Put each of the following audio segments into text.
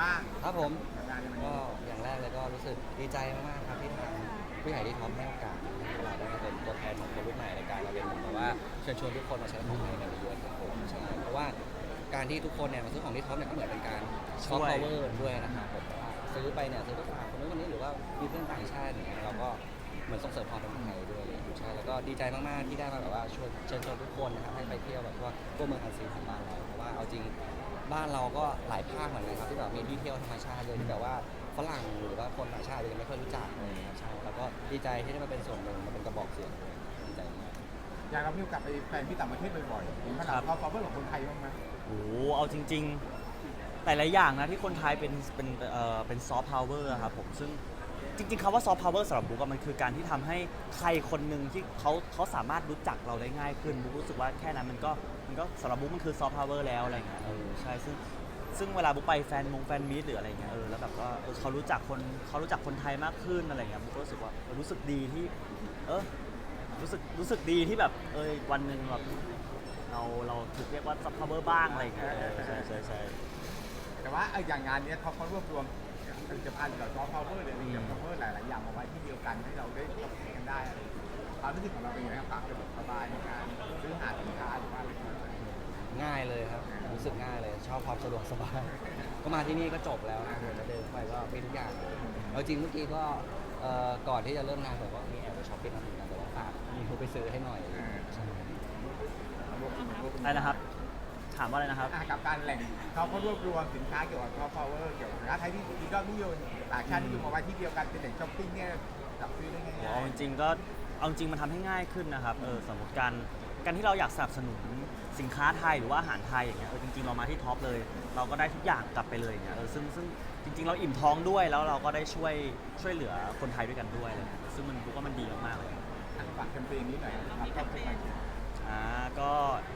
บ้างครับผมกับงานในวันก็นี้อย่างแรกเลยก็รู้สึกดีใจมากๆครับที่ทางผู้ใหญ่ที่ท็อปให้โอกาสให้เราได้มาเป็นตัวแทนของคนรุ่นใหม่ในการมาเป็นเหมือนกับว่าเชิญชวนทุกคนมาใช้ของในในยูเอสครับผมใช่เพราะว่าการที่ทุกคนเนี่ยมาซื้อของที่ท็อปเนี่ยก็เหมือนเป็นการซอฟต์พาวเวอร์ด้วยนะครับผมว่าซื้อไปเนี่ยซื้อไปฝากคนนู้นคนนี้หรือว่ามีเพื่อนต่างชาติเนี่ยเราก็เหมือนส่งเสริมความเป็นไทยด้วยใช่แล้วก็ดีใจมากๆที่ได้มาแบบว่าชวนเชิญชวนทุกคนนะครับให้ไปเที่ยวแบบว่าตัวเมืองอันซีนของบ้านเราเพราะว่าเอาจริง บ้านเราก็หลายภาคเหมือนกันครับที่แบบมีที่เที่ยวธรรมชาติเลยที่แบบว่าฝรั่งหรือว่าคนต่างชาติยังไม่ค่อยรู้จักเลยนะครับใช่แล้วก็ดีใจที่ได้มาเป็นส่วนหนึ่งมาเป็นกระบอกเสียงด้วยดีใจมากอยากเรามีโอกาสไปแฟนที่ต่างประเทศบ่อยๆเห็นขครันาดบเขา cover กับคนไทยบ้างไหมโอ้โหเอาจริง ๆ แต่ละอย่างนะที่คนไทยเป็นเป็นเอ่อเป็นซอฟต์พาวเวอร์ครับผมซึ่งจริงๆคำว่าซอฟต์พาวเวอร์สำหรับบุ๊กอะมันคือการที่ทำให้ใครคนหนึ่งที่เขาเขาสามารถรู้จักเราได้ง่ายขึ้นบุ๊กรู้สึกว่าแค่นั้นมันก็ มันก็สำหรับบุ๊กมันคือซอฟต์พาวเวอร์แล้วอะไรเงี้ยเออใช่ซึ่งซึ่งเวลาบุ๊กไปแฟนมงแฟนมีตหรืออะไรเงี้ยเออแล้วแบบว่าเออเขารู้จักคนเขารู้จักคนไทยมากขึ้นอะไรเงี้ยบุ๊กก็รู้สึกว่าเออรู้สึกดีที่ เออรู้สึกรู้สึกดีที่แบบเออวันหนึ่งแบบเราเราถูกเรียกว่าซอฟต์พาวเวอร์บ้างอะไรเงี้ยเออใช่ใช่ใช่ แต่ว่าเอออย่างงานเนี้ยเขาเขารวบรวมผลิตภัณฑ์กับซอฟต์พาวเวอร์หรืออะไรอย่าง cover หลายๆอย่างมาไว้ที่เดียวกันให้เราได้ตกแต่งกันได้อะไรอย่างเงี้ย ความรู้สึกของเราเป็นยังไงครับสะดวกสบายในการซื้อหาสินค้าหรือว่าอะไรอย่างเงี้ยง่ายเลยครับ รู้สึกง่ายเลย ชอบความสะดวกสบาย ก็มาที่นี่ก็จบแล้วนะเดินแล้วเดินเข้าไปก็มีทุกอย่างเลยเอาจริงเมื่อกี้ก็เอ่อก่อนที่จะเริ่มงานผมก็มีแอบไปช้อปปิ้งมาถึงนะแต่ว่าฝากมีเขาไปซื้อให้หน่อยใช่อะไรนะครับ ถามว่าอะไรนะครับอะกับการแหล่งเขาเขารวบรวมสินค้าเกี่ยวกับซอฟต์พาวเวอร์เกี่ยวกับสินค้าไทยที่ที่ก็นิยมต่างชาตินิยมมาไว้ที่เดียวกันเป็นแหล่งช้อปปิ้งเนี่ยจับซื้อได้ง่ายเอาจริงๆก็ เอาจริงมันทำให้ง่ายขึ้นนะครับเออสมมติการการที่เราอยากสนับสนุนสินค้าไทยหรือว่าอาหารไทยอย่างเงี้ยเออจริงๆเรามาที่ท็อปเลย เราก็ได้ทุกอย่างกลับไปเลยอย่างเงี้ยเออซึ่งซึ่งจริง ๆ เราอิ่มท้องด้วยแล้วเราก็ได้ช่วยช่วยเหลือคนไทยด้วยกันด้วยอะไรเงี้ยซึ่งมันรู้ว่ามันดีมากๆเลยๆอะฝากแคมเปญนี้หน่อยนะครับก็เป็นไงอ่าก็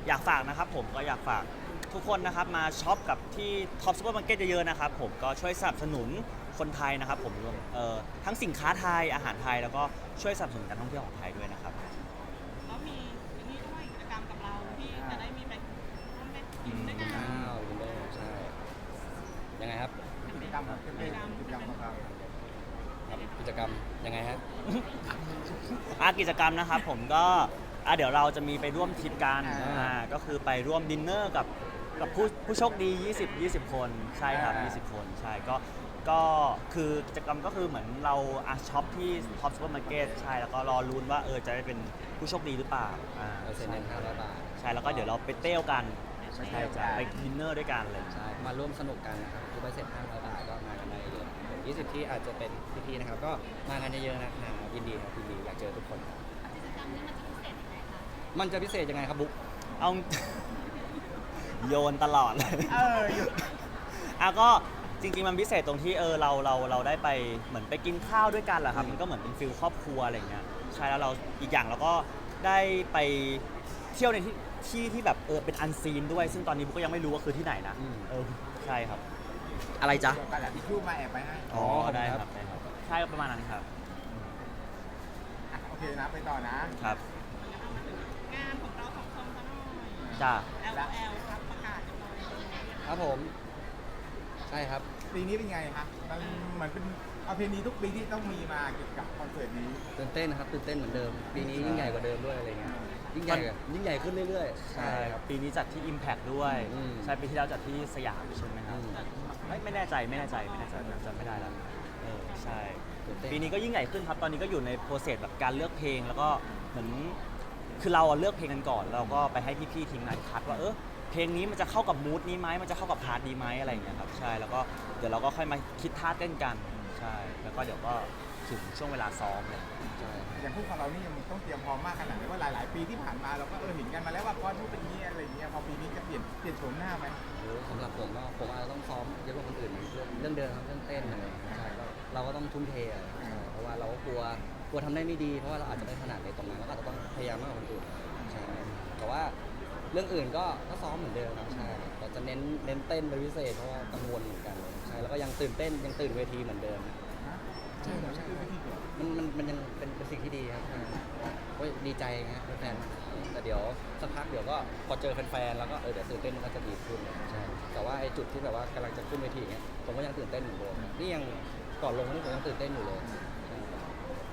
อยากฝากนะครับผมก็อยากฝากทุกคนนะครับมาช็อปกับที่ท็อปซูเปอร์มาร์เก็ตเยอะๆนะครับผมก็ช่วยสนับสนุน คนไทยนะครับผมรวมเอ่อทั้งสินค้าไทยอาหารไทยแล้วก็ช่วยสนับสนุนการท่องเที่ยวของไทยด้วยนะครับ แล้วมีอันนี้ด้วยกิจกรรมกับเราที่จะได้มีไปร่วมไปกินด้วยกันอ้าววินโดว์ใช่ยังไงครับกิจกรรมแคมเปญกิจกรรมของเราครับกิจกรรมยังไงฮะอากิจกรรมนะครับผมก็อะเดี๋ยวเราจะมีไปร่วมทริปกันอ่าอ่าก็คือไปร่วมดินเนอร์กับกับผู้ผู้โชคดี 20 20 คนใช่ครับ 20 คนใช่ก็ ก็คือกิจกรรมก็คือเหมือนเราอะช็อปที่ท็อปซูเปอร์มาร์เก็ตใช่แล้วก็รอลุ้นว่าเออจะได้เป็นผู้โชคดีหรือเปล่าอ่าเปอร์เซ็นต์หนึ่งห้าร้อยบาท ใช่แล้วก็เดี๋ยวเราไปเต้วกันใช่จ้ะไปดินเนอร์ด้วยกันเลย ใช่ มาร่วมสนุกกันนะครับคือใบเสร็จ500บาทก็มากันได้เยอะ20ที่อาจจะเป็นพี่ๆนะครับ ก็มากันเยอะๆนะครับยินดีครับยินดีอยากเจอทุกคนครับกิจกรรมนี้มันจะพิเศษยังไงคะมันจะพิเศษยังไงครับบุ๊กเอา โยนตลอดเลย เอออยู่อะก็ จริงๆมันพิเศษตรงที่เออเราเราเราได้ไปเหมือนไปกินข้าวด้วยกันแหละครับอืมมันก็เหมือนเป็นฟิลครอบครัวอะไรเงี้ยใช่แล้วเราอีกอย่างเราก็ได้ไปเที่ยวในที่ที่ที่แบบเออเป็นอันซีนด้วย ซึ่งตอนนี้บุ๊กก็ยังไม่รู้ว่าคือที่ไหนนะเออใช่ครับอะไรจ๊ะเกี่ยวกับแหละที่ชูมาแอบไปให้อ๋อได้คครัรับบได้ครับใช่ประมาณนั้นครับอะโอเคนะไปต่อนะครับงานของเราสองคนซะหน่อย จ้า LOL ครับประกาศเรียบร้อยแล้วครับผม ใช่ครับ ปีนี้เป็นไงครับมันเหมือนเป็นประเพณีทุกปีที่ต้องมีมาเกี่ยวกับคอนเสิร์ตนี้ ตื่นเต้นนะครับตื่นเต้นเหมือนเดิม ปีนี้ยิ่งใหญ่กว่าเดิมด้วยอะไรเงี้ยยิ่งใหญ่อะยิ่งใหญ่ขึ้นเรื่อยๆ ใช่ครับปีนี้จัดที่ Impact ด้วย อืม ใช่ปีที่แล้วจัดที่สยามใช่ไหมครับอืมไม่ไม่แน่ใจไม่แน่ใจไม่แน่ใจจำไม่ได้แล้วเออใช่ ตื่นเต้นปีนี้ก็ยิ่งใหญ่ขึ้นครับ ตอนนี้ก็อยู่ในโปรเซสแบบการเลือกเพลง แล้วก็เหมือน คือเราอะเลือกเพลงกันก่อน เราก็ไปให้พี่ๆทีมงานคัดว่า เออ เพลงนี้มันจะเข้ากับมูดนี้ไหมมันจะเข้ากับพาร์ทดีไหมอะไรอย่างเงี้ยครับใช่แล้วก็เดี๋ยวเราก็ค่อยมาคิดท่าเต้นกันใช่แล้วก็เดี๋ยวก็ถึงช่วงเวลาซ้อมเลยใช่อย่างพวกของเรานี่ยังต้องเตรียมพร้อมมากขนาดไหนว่าหลาย ๆ ปีที่ผ่านมาเราก็เออเห็นกันมาแล้วว่าก้อนนู้นเป็นอย่างนี้อะไรอย่างเงี้ยพอปีนี้จะเปลี่ยนเปลี่ยนโฉมหน้าไหมโอ้สำหรับผมก็ผมอาจจะต้องซ้อมเยอะกว่าคนอื่นเรื่องเรื่องเดินครับเรื่องเต้นอะไรอย่างเงี้ยใช่ก็เราก็ต้องทุ่มเทอะใช่เพราะว่าเราก็กลัวกลัวทำได้ไม่ดีเพราะว่าเราอาจจะไม่ถนัดในตรงนั้นแล้วก็อาจจะต้องพยายามมากกว่าคนอื่นใช่แต่ว่า เรื่องอื่นก็ก็ซ้อมเหมือนเดิมครับใช่แต่จะเน้นเน้นเต้นเป็นพิเศษเพราะว่ากังวลเหมือนกันใช่แล้วก็ยังตื่นเต้นยังตื่นเวทีเหมือนเดิมฮะใช่ใช่คือวิธีเดียวมันมันมันยังเป็นเป็นสิ่งที่ดีครับโอ้ยดีใจนะแฟนๆแต่เดี๋ยวสักพักเดี๋ยวก็พอเจอแฟนๆแล้วก็เออเดี๋ยวตื่นเต้นมันก็จะดีขึ้นใช่แต่ว่าไอ้จุดที่แบบว่ากำลังจะขึ้นเวทีเงี้ยผมก็ยังตื่นเต้นอยู่เลยนี่ยังก่อนลงนี่ผมยังตื่นเต้นอยู่เลยใช่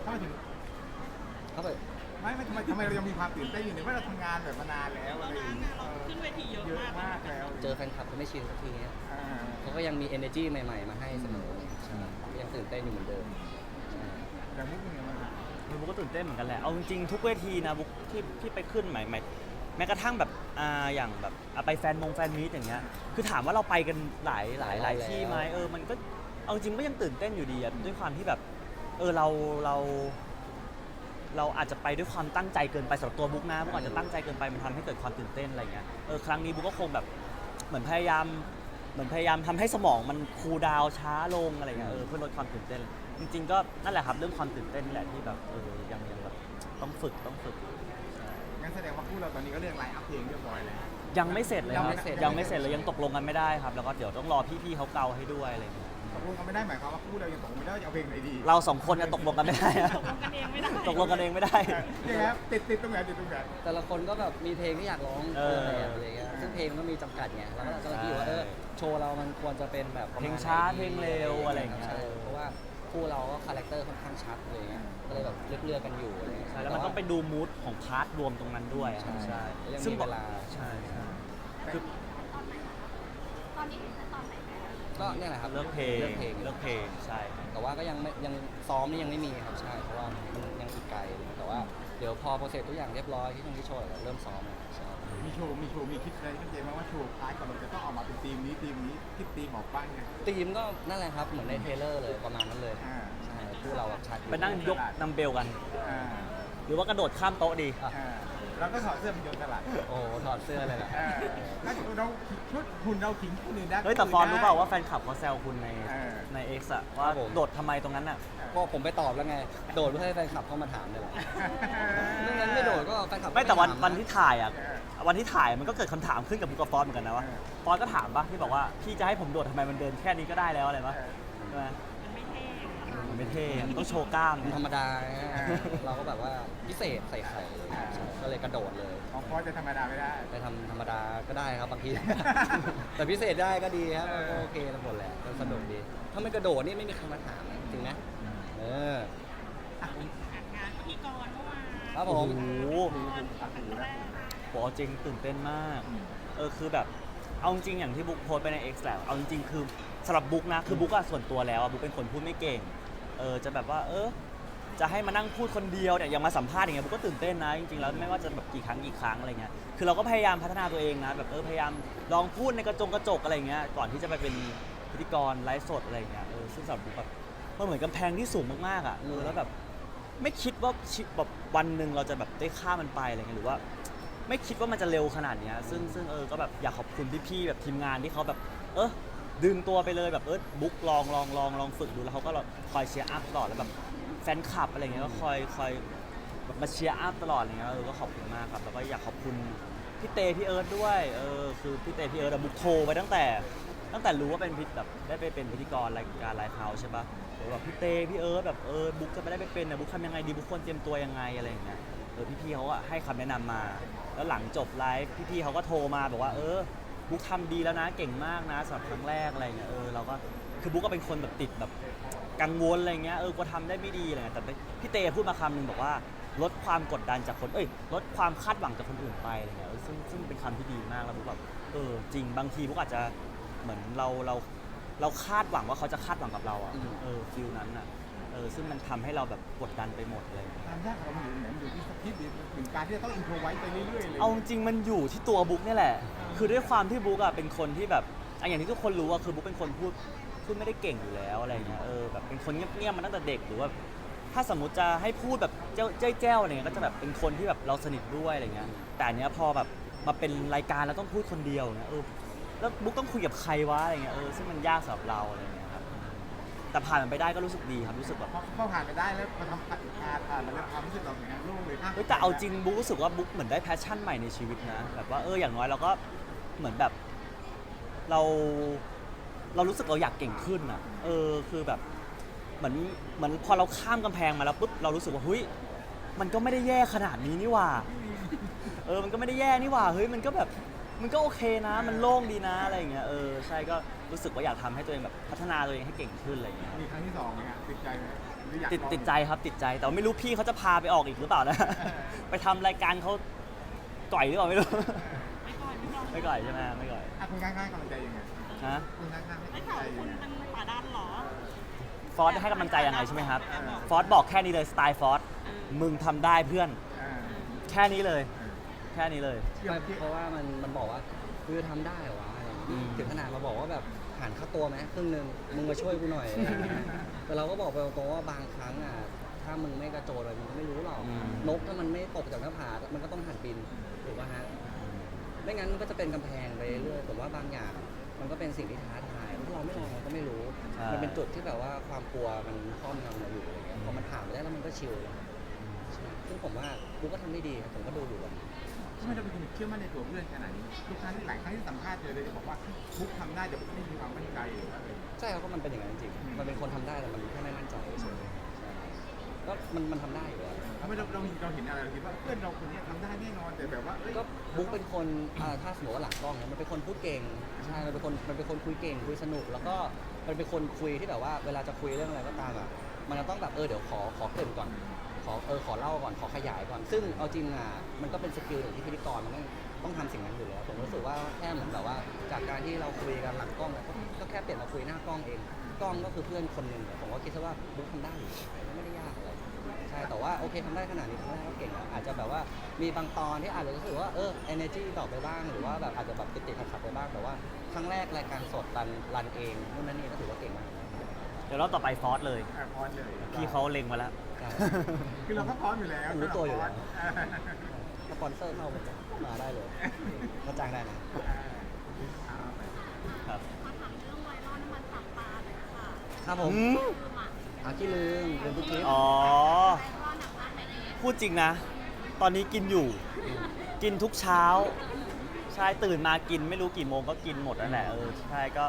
ทำไมถึงเข้าไป ไม่ไม่ทำไมทำไมเรายังมีความตื่นเต้นอยู่ในเมื่อเราทำงานแบบมานานแล้วเราอะไรอย่างนะเงี้ยเราขึ้นเวทีเยอะเยอะมากมากแล้วเจอแฟนคลับเขาไม่ชินสักทีเนี้ยอ่าเขาก็ยังมี energy ใหม่ๆ มาให้เสมอใช่ก็ยังตื่นเต้นอยู่เหมือนเดิมใช่แต่มุกเป็นยังไงบ้างครับเออบุ๊กก็ตื่นเต้นเหมือนกันแหละ เอาจริงๆทุกเวทีนะบุ๊กที่ที่ไปขึ้นใหม่ใหม่แม้กระทั่งแบบอ่าอย่างแบบอะไปแฟนมงแฟนมีตอย่างเงี้ย คือถามว่าเราไปกันหลายหลายหลายที่ไหมเออมันก็เอาจริงก็ยังตื่นเต้นอยู่ดีอะด้วยความที่แบบเออเราเรา เราอาจจะไปด้วยความตั้งใจเกินไปสำหรับตัวบุ๊กนะบุ๊กอาจจะตั้งใจเกินไปมันทำให้เกิดความตื่นเต้นอะไรเงี้ยเออครั้งนี้บุ๊กก็คงแบบเหมือนพยายามเหมือนพยายามทำให้สมองมันคูลดาวน์ช้าลงอะไรเงี้ยเออเพื่อลดความตื่นเต้น จริง ๆ ก็นั่นแหละครับเรื่องความตื่นเต้นนี่แหละที่แบบเออยังยังแบบต้องฝึกต้องฝึก งั้นแสดงว่าคู่เราตอนนี้ก็เรียกไลน์อัพเพลงเรียบร้อยแล้ว ยังไม่เสร็จเลยครับยังไม่เสร็จ ยังไม่เสร็จเลยยังตกลงกันไม่ได้ครับ แล้วก็เดี๋ยวต้องรอพี่ๆเขาเกาให้ด้วยอะไรเงี้ย ตกลงกันไม่ได้หมายความว่าคู่เรายังตกลงไม่ได้ว่าจะเอาเพลงไหนดีเราสองคนจะตกลงกันไม่ได้อะตกลงกันเองไม่ได้ ตกลงกันเองไม่ได้เนี่ยครับติดติดตรงไหนติดตรงไหน แต่ละคนก็แบบมีเพลงที่อยากร้องเออคนละแบบอะไรเงี้ยซึ่งเพลงมันก็มีจำกัดไงเราก็กำลังคิดอยู่ว่าเออโชว์เรามันควรจะเป็นแบบประมณเพลงช้าไหนดีเพลงเร็วอะไรอย่างเงี้ย ใช่เพราะว่าคู่เราก็คาแรคเตอร์ค่อนข้างชัดเลยเงี้ยก็เลยแบบเลือกเลือกๆกันอยู่อะไรเงี้ยใช่แล้วมันต้องไปดูมูดของพาร์ทรวมตรงนั้นด้วยอะใช่ใช่แล้วยังซึ่งมีเวลา ใช่ใช่ คือ ตอนนี้ถึงขั้นตอนไหนแล้ว ก็เนี่ยแหละครับเลือกเพลงเลือกเพลงเลือกเพลงใช่ครับแต่ว่าก็ยังไม่ยังซ้อมนี่ยังไม่มีครับใช่เพราะว่ามันยังอีกไกลเลยแต่ว่าเดี๋ยวพอโปรเซสทุกอย่างเรียบร้อยที่ต้องที่โชว์เราเริ่มซ้อมแล้วใช่ มีโชว์มีโชว์มีคิดอะไรชัดเจนไหมว่าโชว์คล้ายกับเราจะต้องออกมาเป็นทีมนี้ทีมนี้คิดทีมออกบ้างไง ทีมก็นั่นแหละครับ เหมือนในเทรลเลอร์เลยประมาณนั้นเลยอ่า ใช่คู่เราแบบชัดอยู่ไปนั่งยกนัมเบลกัน อ่าหรือว่ากระโดดข้ามโต๊ะดี อะอ่า แล้วก็ถอดเสื้อเป็นโยนตลาดโอ้โหถอดเสื้อเลยแหละอ่าแล้วเราชุดหุ่นเราขิงคนอื่นได้ เฮ้ยแต่ฟอนรู้เปล่าว่าแฟนคลับเขาแซวคุณในเออ ใน X อะว่าโดดทำไมตรงนั้นอะก็ผมไปตอบแล้วไง โดดเพื่อให้แฟนคลับเข้ามาถามนี่แหละไม่งั้นไม่โดดก็แฟนคลับไม่แต่วันถาะวันที่ถ่ายอะเออวันที่ถ่ายมันก็เกิดคำถามขึ้นกับบุกกับฟอนเหมือนกันนะว่าเออ ฟอนก็ถามปะที่บอกว่าพี่จะให้ผมโดดทำไมมันเดินแค่นี้ก็ได้แล้วอะไรปะใช่ไหม มันไม่เท่มันไม่เท่มันต้องโชว์กล้ามมันธรรมดาไงเราก็แบบว่าพิเศษใส่ไข่เลยก็เลยกระโดดเลยของฟอสจะธรรมดาไม่ได้ ไปทำธรรมดาก็ได้ครับบางที แต่พิเศษได้ก็ดีครับเออก็โอเคทั้งหมดแหละก็สนุกดี ถ้าไม่กระโดดนี่ไม่มีใครมาถามนะจริงนะเอออะอ่านงานพิธีกรเมื่อวานครับผมโอ้โหดูดูอะดูแล้วบอกเอาจริงตื่นเต้นมาก เออคือแบบเอาจริงอย่างที่บุ๊กโพสต์ไปใน X แหละเอาจริงๆคือสำหรับบุ๊กนะคือบุ๊กอะส่วนตัวแล้วอะบุ๊กเป็นคนพูดไม่เก่ง เออจะแบบว่าเออจะให้มานั่งพูดคนเดียวเนี่ยอย่างมาสัมภาษณ์อย่างเงี้ยบุก็ตื่นเต้นนะจริงๆแล้วไม่ว่าจะแบบกี่ครั้งกี่ครั้งอะไรเงี้ยคือเราก็พยายามพัฒนาตัวเองนะแบบเออพยายามลองพูดในกระจงกระจกอะไรเงี้ยก่อนที่จะไปเป็นพิธีกรไลฟ์สดอะไรเงี้ยเออซึ่งสำหรับบุ๊กแบบมันเหมือนกำแพงที่สูงมากๆอะเออแล้วแบบไม่คิดว่าชิแบบวันหนึ่งเราจะแบบได้ข้ามมันไปอะไรเงี้ยหรือว่า ไม่คิดว่ามันจะเร็วขนาดเนี้ยซึ่งซึ่งเออก็แบบอยากขอบคุณพี่ๆแบบทีมงานที่เขาแบบ เออ ดึงตัวไปเลยแบบเออบุ๊กลองลองลองลองฝึกดูแล้วเขาก็คอยเชียร์อัพตลอดแล้วแบบแฟนคลับอะไรเงี้ยก็คอยคอยแบบมาเชียร์อัพตลอดอะไรเงี้ยเออก็ขอบคุณมากครับแล้วก็อยากขอบคุณพี่เตพี่เอิร์ธด้วยเออคือพี่เตพี่เอิร์ธบุ๊กโทรไปตั้งแต่ ตั้งแต่รู้ว่าเป็นพิธแบบได้ไปเป็นพิธีกรรายการไลฟ์เฮาส์ใช่ปะแบบพี่เตพี่เอิร์ธแบบเออบุ๊กจะไม่ได้ไปเป็นนะบุ๊กทำยังไงดีบุ๊กควรเตรียมตัวยังไงอะไรอย่างเงี้ยเออพี่ๆเขาอะให้คำแนะนำมา แล้วหลังจบไลฟ์พี่ๆเขาก็โทรมาบอกว่าเออ บุ๊กทำดีแล้วนะ เก่งมากนะสำหรับครั้งแรกอะไรเงี้ยเออเราก็คือบุ๊กก็เป็นคนแบบติดแบบกังวลอะไรเงี้ยเออกลัวทำได้ไม่ดีอะไรเงี้ยแต่พี่เตพูดมาคำหนึ่งบอกว่าลดความกดดันจากคนเอ้ยลดความคาดหวังจากคนอื่นไปอะไรเงี้ยเออซึ่งซึ่งเป็นคำที่ดีมากแล้วบุ๊กแบบเออจริงบางทีบุ๊กอาจจะเหมือนเราเราเราคาดหวังว่าเขาจะคาดหวังกับเราอะอืมเออฟิลนั้นอะเออซึ่งมันทำให้เราแบบกดดันไปหมดเลย ความยากของเรามันอยู่ตรงไหนมันอยู่ที่สคริปต์หรือถึงการที่จะต้องอินโทรไว้ไปเรื่อยๆเลยเอาจริงๆมันอยู่ที่ตัวบุ๊กเนี่ยแหละ คือด้วยความที่บุ๊กอะเป็นคนที่แบบอะอย่างที่ทุกคนรู้อะคือบุ๊กเป็นคนพูดพูดไม่ได้เก่งอยู่แล้วอะไรเงี้ย เออแบบเป็นคนเงียบๆมาตั้งแต่เด็กหรือว่า ถ้าสมมติจะให้พูดแบบเจ้าเจ้าแจ้วอะไรเงี้ยก็จะแบบเป็นคนที่แบบเราสนิทด้วยอะไรเงี้ย แต่อันเนี้ยพอแบบมาเป็นรายการแล้วต้องพูดคนเดียวเงี้ยเออ แล้วบุ๊กต้องคุยกับใครวะอะไรเงี้ย เออซึ่งมันยากสำหรับเราอะไรเงี้ยครับ แต่ผ่านมันไปได้ก็รู้สึกดีครับรู้สึกแบบพอพอผ่านไปได้แล้วพอทำผ่านผ่านมาแล้วความรู้สึกเราเป็นไงโล่งเลยครับเฮ้ยแต่เอาจริงบุ๊กรู้สึกว่าบุ๊กเหมือนได้แพชชั่นใหม่ในชีวิตนะแบบว่าเอออย่างน้อยเราก็เหมือนแบบเราเรารู้สึกเราอยากเก่งขึ้นอะเออคือแบบเหมือนเหมือนพอเราข้ามกำแพงมาแล้วปุ๊บเรารู้สึกว่าเฮ้ยมันก็ไม่ได้แย่ขนาดนี้นี่หว่า เออมันก็ไม่ได้แย่นี่หว่าเฮ้ยมันก็แบบ มันก็โอเคนะ มันโล่งดีนะอะไรอย่างเงี้ยเออใช่ก็รู้สึกว่าอยากทำให้ตัวเองแบบพัฒนาตัวเองให้เก่งขึ้นอะไรอย่างเงี้ย มีครั้งที่สองไหมฮะติดใจไหมหรืออยากติดลอง ติดใจครับติดใจแต่ว่าไม่รู้พี่เขาจะพาไปออกอีกหรือเปล่านะ ไปทำรายการเขาก่อยหรือเปล่าไม่รู้ ไม่ก่อนไม่ก่อนไม่ก่อยใช่ไหมไม่ก่อยอะคุณข้างๆกำลังใจยังไงฮะคุณข้างๆให้ได้กำลังข่าวใจว่ายัคุงณไงเป็นป่าด้านเหรอ ฟอสให้กำลังใจยังไงใช่ไหมครับฟอสบอกแค่นี้เลยสไตล์ฟอสมึงทำได้เพื่อน อ่า แค่นี้เลยแค่นี้เลยเชื่อไม่ที่เพราะว่ามันมันบอกว่ากูจะทำได้เหรอวะอะไรอย่างอืงี้มถึงขนาดมาบอกว่าแบบหันค่าตัวไหมครึ่งหนึ่งมึงมาช่วยกูหน่อยอะไรอย่างเงี้ยแต่เราก็บอกไปตรงๆว่าบางครั้งอะถ้ามึงไม่กระโจนเลยมึงก็ไม่รู้หรอก อืม นกถ้ามันไม่ตกจากหน้าผา มันก็ต้องหันบินถูกป่ะฮะไม่งั้นมันก็จะเป็นกำแพงไปเรื่อยผมว่าบางอย่างมันก็เป็นสิ่งที่ท้าทายถ้าเราไม่ลองเราก็ไม่รู้ ใช่ มันเป็นจุดที่แบบว่าความกลัวมันครอบงำเราอยู่อะไรเงี้ยพอมันผ่านไปได้แล้วมันก็ชิลใช่ซึ่งผมว่ากูก็ทำได้ดีครับผมก็ดูอยู่อะ ทำไมเราเป็นคนเชื่อมั่นในตัวเพื่อนขนาดนี้ทุกครั้งที่หลายครั้งที่สัมภาษณ์เจอเลยจะบอกว่าบุ๊กทำได้แต่บุ๊กไม่มีความมั่นใจหรือว่าอะไร ใช่ครับก็มันเป็นอย่างนั้นจริงอืม ๆมันเป็นคนทำได้แต่มันแค่ไม่มั่นใจเฉยๆใช่ก็มันมันทำได้อยู่แล้ว ทำไมเราเราเราเห็นอะไรเราคิดว่าเพื่อนเราคนนี้ทำได้แน่นอนแต่แบบว่าเอ้ยก็บุ๊กเป็นคนอ่าถ้าสมมติว่าหลังกล้องเนี่ยมันเป็นคนพูดเก่งใช่มันเป็นคนมันเป็นคนคุยเก่งคุยสนุก แล้วก็มันเป็นคนคุยที่แบบว่าเวลาจะคุยเรื่องอะไรก็ตามอะมันจะต้องแบบเออเดี๋ยวขอขอเกรินก่อนข อเออขอเล่าก่อนขอขยายก่อน ซึ่งเอาจริงอะมันก็เป็นสกิลหนึ่งที่พิธีกรมันต้องต้องทำสิ่งนั้นอยู่แล้วผมรู้สึกว่าแค่เหมือนแบบว่า จากการที่เราคุยกันหลังกล้องอะก็ก็แค่เปลี่ยนมาคุยหน้ากล้องเอง กล้องก็คือเพื่อนคนหนึ่งเนี่ยผมก็คิดซะว่าบุ๊กทำได้อยู่ไม่ได้ยากอะไรใช่แต่ว่าโอเคทำได้ขนาดนี้ทำได้ก็เก่งแล้วอาจจะแบบว่ามีบางตอนที่อาจจะรู้สึกว่าเออ energy ดรอปไปบ้างหรือว่าแบบอาจจะแบบติดติดขัดขัดๆไปบ้างแต่ว่าครั้งแรกรายการสดรันรันเองนู่นนั่นนี่ก็ถือว่าเก่งมาก เดี๋ยวรอบต่อไปฟอสเลย อะพร้อมเลย พี่เขาเล็งมาแล้ว ใช่คือเราก็พร้อมอยู่แล้วรู้ตัวอยู่แล้วอ่าสปอนเซอร์เข้ามาได้เลยก็จ้างได้นะอ่าครับมาถามเรื่องไวรัลน้ำมันตับปลาเลยค่ะครับผมอืม คือหมักอาขี้ลืมลืมทุกคลิป อ๋อ ไวรัลหนักมากไหมเนี่ยพูดจริงนะ ตอนนี้กินอยู่ กินทุกเช้า ใช่ ตื่นมากินไม่รู้กี่โมงก็กินหมดนั่นแหละเออ ใช่ ก็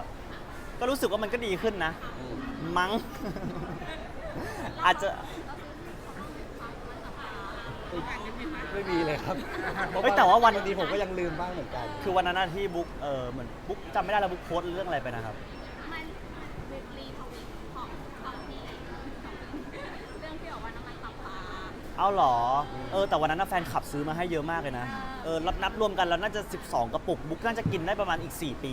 ก็รู้สึกว่ามันก็ดีขึ้นนะ อืม มั้ง อาจจะ ไม่มีเลยครับเฮ้ยแต่ว่าวันบางทีผมก็ยังลืมบ้างเหมือนกัน คือวันนั้นนะที่บุ๊กเออเหมือนบุ๊กจำไม่ได้แล้วบุ๊กโพสต์เรื่องอะไรไปนะครับ มันรีรีทวิตของตอนที่เรื่องที่บอกว่าน้ำมันตับปลา เอาเหรอ เออแต่วันนั้นนะแฟนขับซื้อมาให้เยอะมากเลยนะเออรับนับรวมกันแล้วน่าจะ 12 กระปุก บุ๊กน่าจะกินได้ประมาณอีก 4 ปี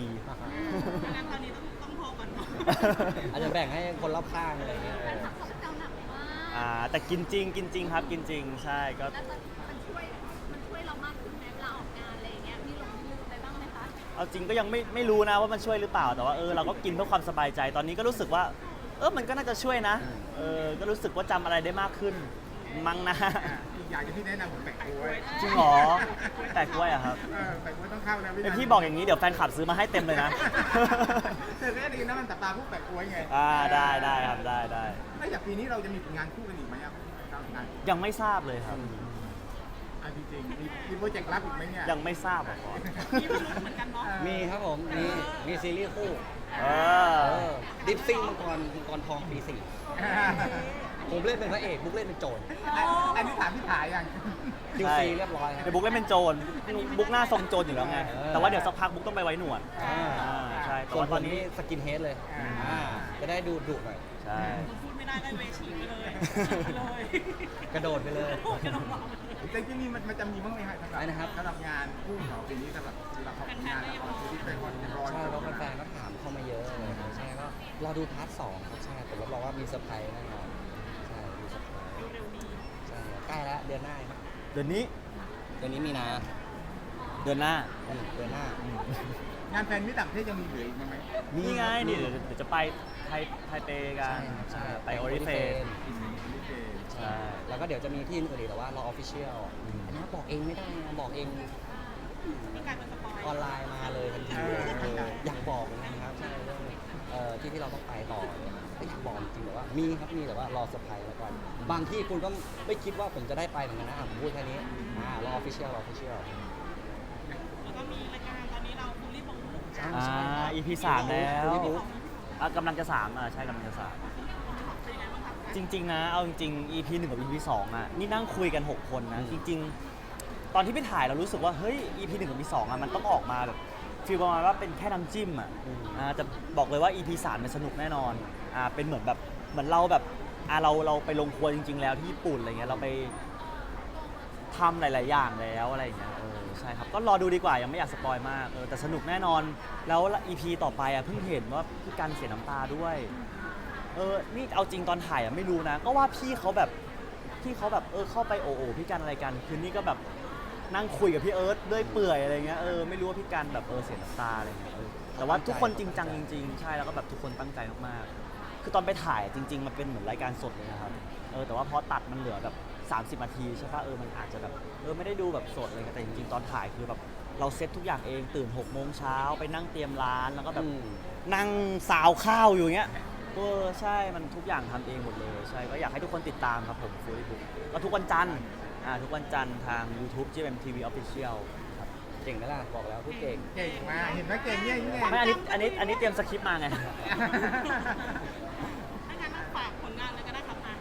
งั้นตอนนี้ต้องต้องโทรก่อนเนาะอาจจะแบ่งให้คนรอบข้างอะไรอย่างเงี้ยแฟน อ่าแต่กินจริงกินจริงครับกินจริงใช่ก็ แล้วมันมันช่วยมันช่วยเรามากขึ้นไหมเวลาออกงานอะไรอย่างเงี้ยมีหลงลืมไปบ้างไหมคะเอาจริงก็ยังไม่ไม่รู้นะว่ามันช่วยหรือเปล่าแต่ว่าเออเราก็กินเพื่อความสบายใจตอนนี้ก็รู้สึกว่า เออมันก็น่าจะช่วยนะเออก็รู้สึกว่าจำอะไรได้มากขึ้นมั้งนะ อะอีกอย่างที่พี่แนะนำผมแปะกล้วยจริงเหรอแปะกล้วยอะครับ เออแปะกล้วยต้องเข้านะเป็นพี่บอกอย่างนี้เดี๋ยวแฟนขับซื้อมาให้เต็มเลยนะ เธอได้ดีนะมันตับปลาพวกแปะกล้วยไงอ่าได้ได้ครับได้ได้ ไม่จากปีนี้เราจะมีผลงานคู่กันอีกไหมอะการงานยังไม่ทราบเลยครับ อะจริงๆมีมีโปรเจกต์ลับอีกไหมเนี่ยยังไม่ทราบอะก่อนนี่ไม่รู้เหมือนกันเนาะมีครับผม มี มีซีรีส์คู่ เอเออ อ ดิฟซิ่งมังกรมังกรทองปีสี่ ผมเล่นเป็นพระเอกบุ๊กเล่นเป็นโจรอันนี้ถามพี่ถ่ายยังคิวใช่ซีเรียบร้อยครับเดี๋ยวบุ๊กเล่นเป็นโจรบุ๊กหน้าทรงโจรอยู่แล้วไง เออ แต่ว่าเดี๋ยวสักพักบุ๊กต้องไปไว้หนวดอ่าอ่าใช่แต่ส่วนว่าตตออนนนี้นี้สกินเฮดเลยอ่าอ่าจะได้ดูดุหน่อย ใช่ พูดไม่ได้ก็เวชีไปเลยไปเลยกระโดดไปเลยโอ้ยกระโดดบอกแต่ที่นี่มันมันจะมีบ้างไหมฮะสำหรับอะไรนะครับ สำหรับงานคู่ของปีนี้สำหรับเราทำงานละครซีรีส์เป็นคนรอใช่เพราะแฟนๆก็ถามเข้ามาเยอะเลยครับใช่ก็รอดูพาร์ทสองครับใช่ผมรับรองว่ามีเซอร์ไพรส์แน่นอนใช่มี เซอร์ไพรส์เร็วๆนี้ใช่ใกล้แล้วเดือนหน้าครับเดือนนี้เดือนนี้มีนาเดือนหน้าอืมเดือนหน้า งานแฟนมิตรต่างประเทศยังมีเหลืออีกไหมนี่ไงนี่เดี๋ยวเดี๋ยวจะไปไทยไทเปกันใช่ไปโอริเฟนอืมโอเคใช่ แล้วก็เดี๋ยวจะมีที่อื่นอีกแต่ว่ารอออฟฟิเชียลอืม อันนี้บอกเองไม่ได้นะบอกเองมีการเป็นสปอยออนไลน์มาเลยทันทีเออเอออยากบอกนะครับใช่เรื่องเอ่อที่ที่เราต้องไปต่อเนี่ย ก็อยากบอกจริงๆแต่ว่ามีครับมีแต่ว่ารอเซอร์ไพรส์แล้วกันบางที่คุณก็ไม่คิดว่าผมจะได้ไปเหมือนกันนะอะผมพูดแค่นี้อ่ารอออฟฟิเชียลรอออฟฟิเชียลแล้วก็มีรายการตอนนี้เราฟูลี่บงอ่า EP สามแล้วคุณพี่บุ๊คอะกำลังจะสามอะใช่กำลังจะสามเป็นยังไงจริง ๆ นะ เอาจริงๆ EP 1กับ EP 2อะนี่นั่งคุยกัน 6 คนนะอืมจริง ๆ ตอนที่ไปถ่ายเรารู้สึกว่า เฮ้ย EP 1กับ EP 2อะมันต้องออกมาแบบ ฟีลประมาณว่าเป็นแค่น้ำจิ้มอะอ่าแต่บอกเลยว่า EP 3มันสนุกแน่นอนอ่าเป็นเหมือนแบบเหมือนเราแบบอ่าเราเราไปลงครัวจริง ๆ แล้วที่ญี่ปุ่นอะไรเงี้ยเราไปทำหลาย ๆ อย่างแล้วอะไรอย่างเงี้ยเออใช่ครับก็รอดูดีกว่ายังไม่อยากสปอยมากเออแต่สนุกแน่นอน แล้ว EP ต่อไปอะเพิ่งเห็นว่าพี่กันเสียน้ำตาด้วยเออนี่เอาจริงตอนถ่ายอะไม่รู้นะ ก็ว่าพี่เขาแบบพี่เขาแบบเออเข้าไปโอโอพี่กันอะไรกัน คืนนี้ก็แบบ นั่งคุยกับพี่เอิร์ธด้วยเปื่อยอะไรเงี้ยเออไม่รู้ว่าพี่กันแบบเออเสียน้ำตาอะไรเงี้ยเออแต่ว่าทุกคนจริงจังจริงๆใช่แล้วก็แบบทุกคนตั้งใจมากๆคือตอนไปถ่ายจริง ๆ มันเป็นเหมือนรายการสดเลยนะครับเออแต่ว่าพอตัดมันเหลือแบบ 30นาทีใช่ปะเออมันอาจจะแบบเออไม่ได้ดูแบบสดอะไรเงี้ยแต่จริงๆตอนถ่ายคือแบบเราเซตทุกอย่างเองตื่น6โมงเช้าไปนั่งเตรียมร้านแล้วก็แบบอืมนั่งซาวข้าวอยู่อย่างเงี้ยเออใช่มันทุกอย่างทำเองหมดเลยใช่ก็อยากให้ทุกคนติดตามครับผมฟูลี่บุ๊กก็ทุกวันจันทร์ อ่าทุกวันจันทร์ทาง YouTube GMMTV Official ครับเก่งไหมล่ะบอกแล้วพูดเก่งเก่งมากเห็นไหมเก่งเนี่ยนี่ไงไม่อันนี้อันนี้อันนี้เตรียมสคริปต์มาไง ถ้างั้นเราฝากผลงานเลยก็ได้ครับอะ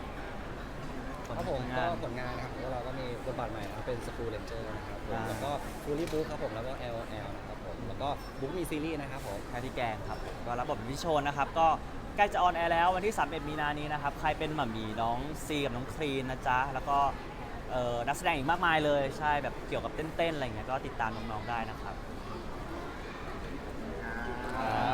ครับผมก็ผลงานนะครับของเราก็มีบทบาทใหม่นะครับเป็นสกูเลนเจอร์นะครับผมแล้วก็ฟูลี่บุ๊กครับผมแล้วก็ L L นะครับผมแล้วก็บุ๊กมีซีรีส์นะครับผมแพทที่แกงครับผมก็รับบทเป็นพี่โชนนะครับ ก็ใกล้จะออนแอร์แล้ววันที่ 31 มีนานี้นะครับ ใครเป็นหม่ามีน้องซีกับน้องคลีนนะจ๊ะ แล้วก็ เอ่อนักแสดงอีกมากมายเลยใช่แบบเกี่ยวกับเต้นๆอะไรเงี้ยก็ติดตามน้องๆได้นะครับอ่าขอบ